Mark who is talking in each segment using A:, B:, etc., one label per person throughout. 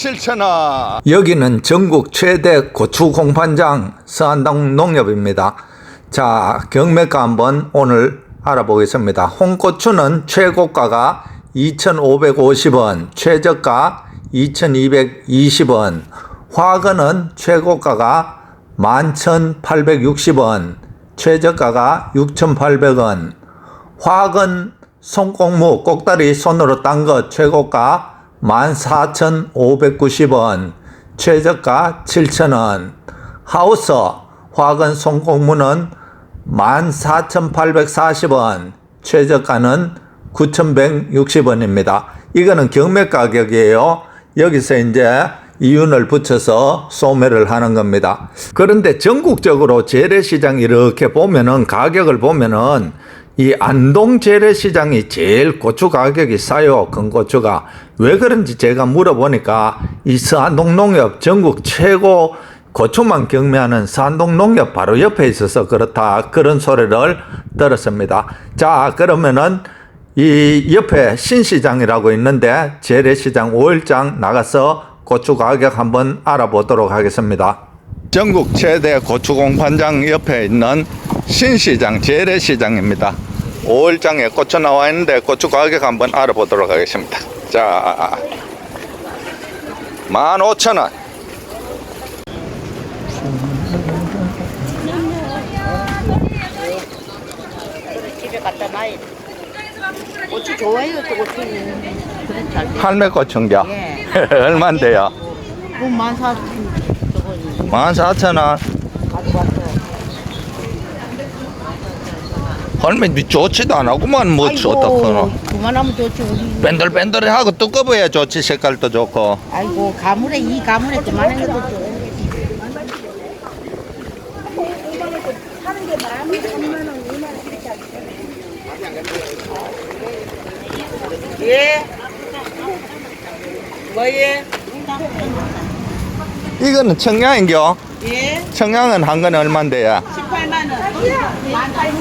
A: 7천원
B: 여기는 전국 최대 고추 공판장 서안동 농협입니다. 자, 경매가 한번 오늘 알아보겠습니다. 홍고추는 최고가가 2,550원, 최저가 2,220원, 화근은 최고가가 11,860원, 최저가가 6,800원, 화근 손꽁무 꼭다리 손으로 딴 것 최고가 14,590원, 최저가 7,000원. 하우스 화근 손꽁무는 14,840원, 최저가는 9,160원입니다. 이거는 경매 가격이에요. 여기서 이제 이윤을 붙여서 소매를 하는 겁니다. 그런데 전국적으로 재래시장 이렇게 보면은 가격을 보면은 이 안동 재래시장이 제일 고추 가격이 싸요. 건고추가. 왜 그런지 제가 물어보니까 이 서안동 농협 전국 최고 고추만 경매하는 서안동 농협 바로 옆에 있어서 그렇다. 그런 소리를 들었습니다. 자, 그러면은 이 옆에 신시장이라고 있는데 재래시장 5일장 나가서 고추 가격 한번 알아보도록 하겠습니다.
A: 전국 최대 고추 공판장 옆에 있는 신시장 재래시장입니다 5일장에 고추 나와 있는데 고추 가격 한번 알아보도록 하겠습니다 자 15,000원
C: 집에 갖다 놔야 돼. 고추 좋아요, 또 고추는.
A: 할매 고추인겨
C: 예.
A: 얼만데요?
C: 그만 사, 저거,
A: 14,000원
C: 가져갔어.
A: 할매 좋지도 않았구만 뭐 좋다 그노
C: 그만하면 좋지, 우리.
A: 뺀들뺀들하고 두꺼워야 좋지 색깔도 좋고
C: 아이고, 가물에, 이 가물에 그만한 것도 좋 예. 뭐예?
A: 이거는 청양인겨
C: 예.
A: 청양은 한 건에 얼만데요?
C: 18만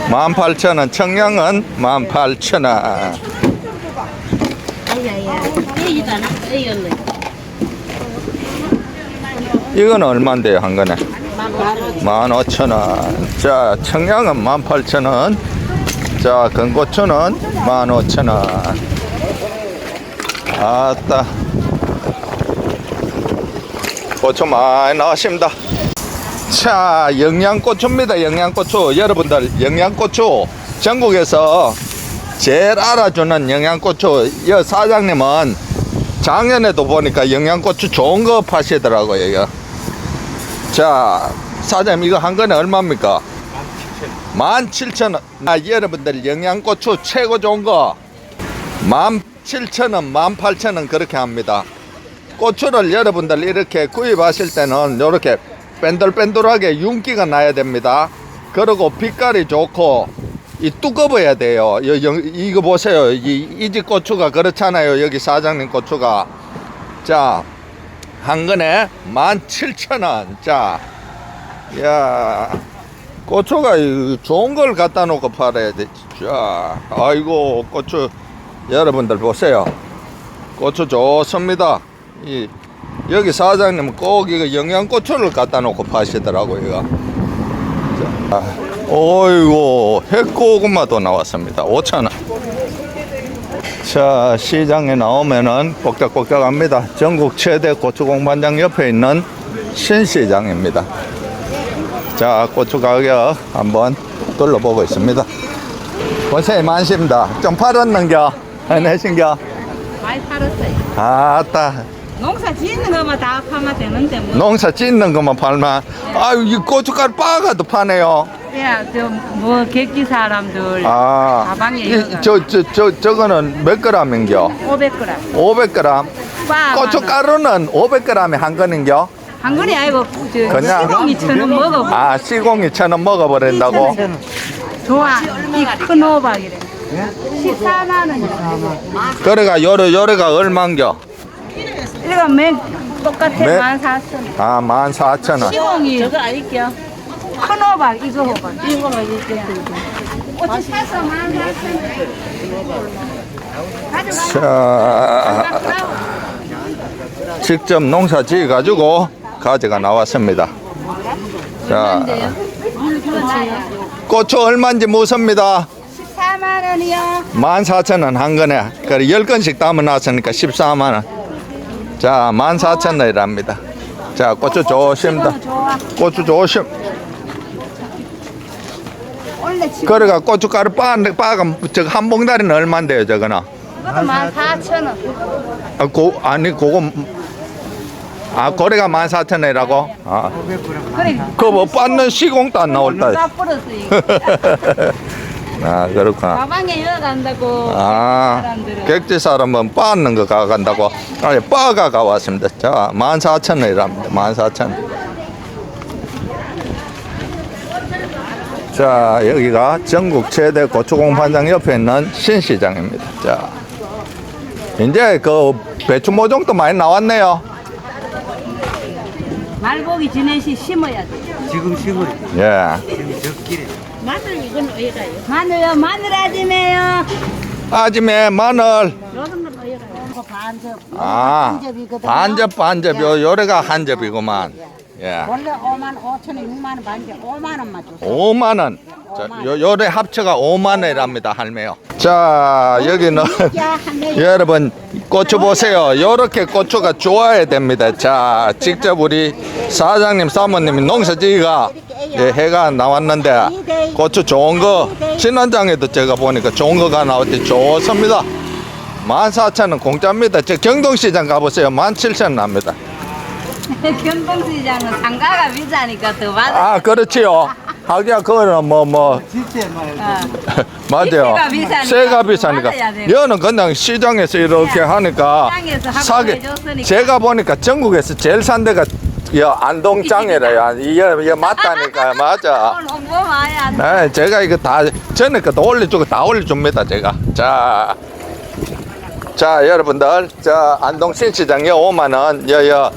C: 원.
A: 18,000원 청양은 18,000원
C: 아야야. 에이잖아. 에이였네.
A: 이거는 얼만데요 한 건에?
C: 만 원.
A: 15,000원. 자, 청양은 18,000원. 자, 건고추는 15,000원. 아따. 고추 많이 나왔습니다. 자, 영양고추입니다. 영양고추. 여러분들, 영양고추. 전국에서 제일 알아주는 영양고추. 여 사장님은 작년에도 보니까 영양고추 좋은 거 파시더라고요. 이거. 자, 사장님 이거 한 건에 얼마입니까? 17,000원. 아, 여러분들 영양고추 최고 좋은 거 17,000원, 18,000원 그렇게 합니다. 고추를 여러분들 이렇게 구입하실 때는 이렇게 뺀들뺀들하게 윤기가 나야 됩니다. 그리고 빛깔이 좋고 이 두꺼워야 돼요. 여- 여- 이거 보세요. 이집 고추가 그렇잖아요. 여기 사장님 고추가. 자, 한 건에 17,000원. 자, 야, 고추가 이 좋은 걸 갖다 놓고 팔아야 돼. 자, 아이고, 고추, 여러분들 보세요. 고추 좋습니다. 이, 여기 사장님은 꼭 이거 영양고추를 갖다 놓고 파시더라고요, 이거. 자, 아, 어이구, 핵고구마도 나왔습니다. 5,000원. 자, 시장에 나오면은 복작복작합니다. 전국 최대 고추 공판장 옆에 있는 신시장입니다. 자, 고추 가격 한번 둘러보고 있습니다. 고생이 많습니다. 좀 팔았는겨? 내신겨?
D: 많이 팔았어요.
A: 아따,
D: 농사 짓는 것만 다 파면 되는데 뭐.
A: 농사 짓는 것만 팔만. 아유, 이 고춧가루 빠가도 파네요.
D: 야, 저뭐 객기 사람들
A: 아,
D: 가방에
A: 이,
D: 이거가.
A: 저, 저, 저, 저거는 몇 그램인겨?
D: 500g.
A: 500g.
D: 빠.
A: 고춧가루는 500g에 한 건인겨?
D: 한 건이 아니고 저
A: 그냥?
D: 시공이 천원 먹어.
A: 아, 시공이 천 원 먹어버린다고?
D: 좋아. 이 큰 호박이래. 14만 원이야.
A: 그래가 요래, 요래가 얼만겨?
D: 이거 맨 똑같아.
A: 매-
D: 14,000원.
A: 아, 14,000원.
D: 시공이
C: 저거 아닐게요.
D: 큰 호박, 이거 호박.
C: 이거 먹을게요.
D: 어찌 사서 14,000원.
A: 자, 직접 농사 지어 가지고 가지가 나왔습니다. 자, 고추 얼마인지 묻습니다.
D: 14만 원이요.
A: 14,000원 한 건에. 그래 10건씩 담아 놨으니까 14만 원. 자, 14,000원이랍니다. 자, 고추 조심다. 고추 조심. 그래가 고춧가루 빠, 빠가 저거 한 봉다리는 얼마인데요, 저거는?
D: 이것도 14,000원.
A: 아, 고, 아니, 그거, 아, 고래가 14,000원이라고? 아,
D: 그래.
A: 그뭐 빻는 시공도 안 나올 다. 아, 그렇구나.
D: 가방에 이어간다고.
A: 아,
D: 사람들은.
A: 객지 사람은 빻는 거 가간다고. 아니, 빠가 가왔습니다. 자, 14,000원이랍니다. 14,000원. 자, 여기가 전국 최대 고추공판장 옆에 있는 신시장입니다. 자, 이제 그 배추 모종도 많이 나왔네요.
D: 말고기 지내시 심어야 돼.
E: 지금 심어요.
A: 예.
E: 지금 적길에.
C: 마늘 이건 왜 가요?
D: 마늘요, 마늘 아지매요.
A: 아지매 마늘.
C: 요런 건왜 가요? 반접.
A: 아, 반접, 반접. 요, 요래가 한 접이구만. 예.
C: 원래 5만 5천 원, 6만 원 반접 5만 원만 줬어.
A: 5만 원. 자, 요, 요래 합쳐가 5만 원이랍니다, 할매요. 자, 여기는 여러분 고추 보세요. 요렇게 고추가 좋아야 됩니다. 자, 직접 우리 사장님, 사모님이 농사지기가 예, 해가 나왔는데 고추 좋은 거 진원장에도 제가 보니까 좋은 거가 나왔더니 좋습니다. 14,000원 공짜입니다. 저 경동시장 가보세요. 17,000원 납니다.
D: 경동시장은 상가가 비싸니까 더 받아.
A: 아, 그렇지요. 하기야, 그거는 뭐, 뭐,
E: 진짜 말고.
A: 맞아요.
D: 이때가 비싸니까
A: 세가 비싸니까. 여는 그냥 시장에서 이렇게 하니까
D: 시장에서 하고
A: 사게.
D: 해줬으니까.
A: 제가 보니까 전국에서 제일 산 데가 여 안동장이래요. 이게 이게 맞다니까 맞아.
D: 오늘 홍보 많이 안 돼.
A: 네, 제가 이거 다 전에 거다 올려주고 다 올려줍니다. 제가. 자, 자 여러분들, 저 안동 신시장에 오면은 여여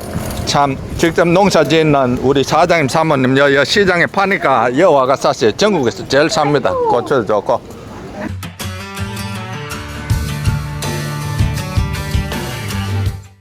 A: 참 직접 농사 짓는 우리 사장님 사모님 여 여 시장에 파니까 여 와가 사세요. 전국에서 제일 삽니다. 고추도 좋고.